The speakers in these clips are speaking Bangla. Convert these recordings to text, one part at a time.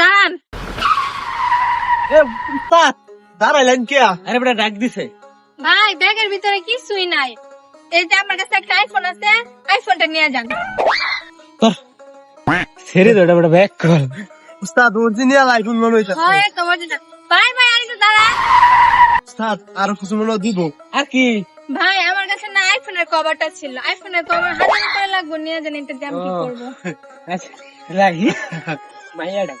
দাঁড়ান। এ উস্তাদ দাঁড়াইলেন কে? আরে বেটা ডাক দিছে। ভাই ব্যাগের ভিতরে কিছুই নাই। এই যে আমার কাছে একটা আইফোন আছে আইফোনটা নিয়ে যান। ছেড়ে দে ওটা বেটা কর উস্তাদ অরিজিনাল আইফোন মনে হইতাছে হয় ভাই ভাই আর একটু দাঁড়ান। উস্তাদ আরও কিছু মনে দিব? আর কি? ভাই আমার কাছে না আইফোনের কভারটা ছিল। আইফোনের কভার হাজার করে লাগবে নিয়ে যান এটা দিয়ে আমি কি। করব? আচ্ছা লাগি মাইয়া ডাক।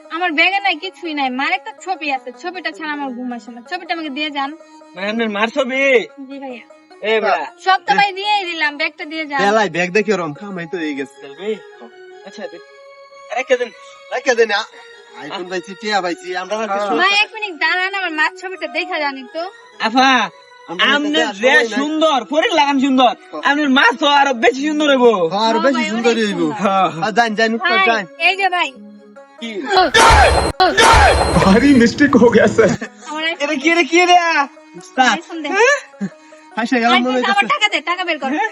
আমার ব্যাগে নাই কিছুই নাই। মার একটা ছবি আছে ছবিটা ছাড়া আমার ঘুম আসে না। ছবিটা আমাকে দিয়ে যান। মানে আপনার মার ছবি? জি ভাইয়া। সব তো ভাই দিয়েই দিলাম ব্যাগটা দিয়ে যান। বেলায় ব্যাগ দেখি ওরম কামাই তো হয়ে গেছে। চলবে আচ্ছা দে। আরে কেদিন রাখা দেন আইফোন পাইছি টিয়া পাইছি আমরা ভাই এক মিনিট দাঁড়ান আমার মার ছবিটা দেখা জানি তো। আফা। সুন্দর পরের লাগান সুন্দর। আপনার মাছ তো আরও বেশি সুন্দর হইব। হ্যাঁ, আরও বেশি সুন্দর হইব। সুন্দর। আর যান যান উস্তাদ ভাই যান। এই যে ভাই। भारी मिस्टेक हो गया सर এটা কি রে কি আচ্ছা। হ্যাঁ? হ্যাঁ, রে হ্যাঁ?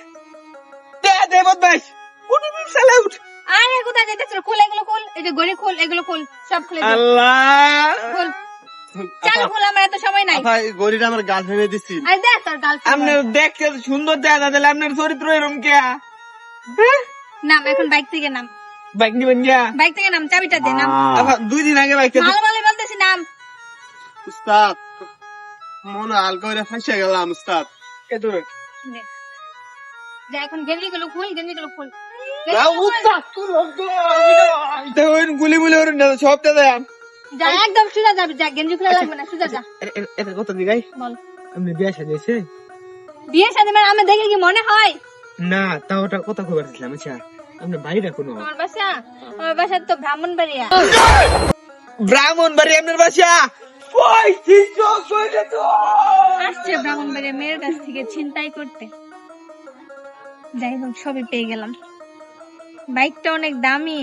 এগুলো খোল। সব খুলে আল্লাহ! খোল। খোল আমার এত সময় নাই। ভাই গড়িটা আমার গার্লফ্রেন্ডে দিছি। আরে দেখ তোর গার্লফ্রেন্ড সুন্দর দেখা তাহলে আপনার চরিত্র এরম কে নাম এখন বাইক থেকে নাম। বাইক নিবেন গিয়া? বাইক থেকে নাম চাবিটা দে নাম। দুই দিন আগে বাইক ভালো ভালো বলতেছি নাম। উস্তাদ মনে করে ফাঁসে গেলাম উস্তাদ। এখনগুলো খুলগুলো খুল না সব দাদা যা একদম সোজা যাবি যা গেঞ্জি খুলে লাগবে না সোজা যা। এটা কত দিগাই বল। আপনি বিয়ে সাজিয়েছে বিয়ে শাদী মানে আমি দেখে কি মনে হয়? না তা ওটা কথা খবর দিলাম আচ্ছা। আপনার বাড়িটা কোনো। আমার বাসা? আমার বাসা তো ব্রাহ্মণ বাড়িয়া ব্রাহ্মণ বাড়ি আপনার বাসা ছয়টা তো। আসছে ব্রাহ্মণ বাড়িয়া মেয়ের কাছ থেকে ছিনতাই করতে। যাই হোক সবই পেয়ে গেলাম। বাইকটা অনেক দামি।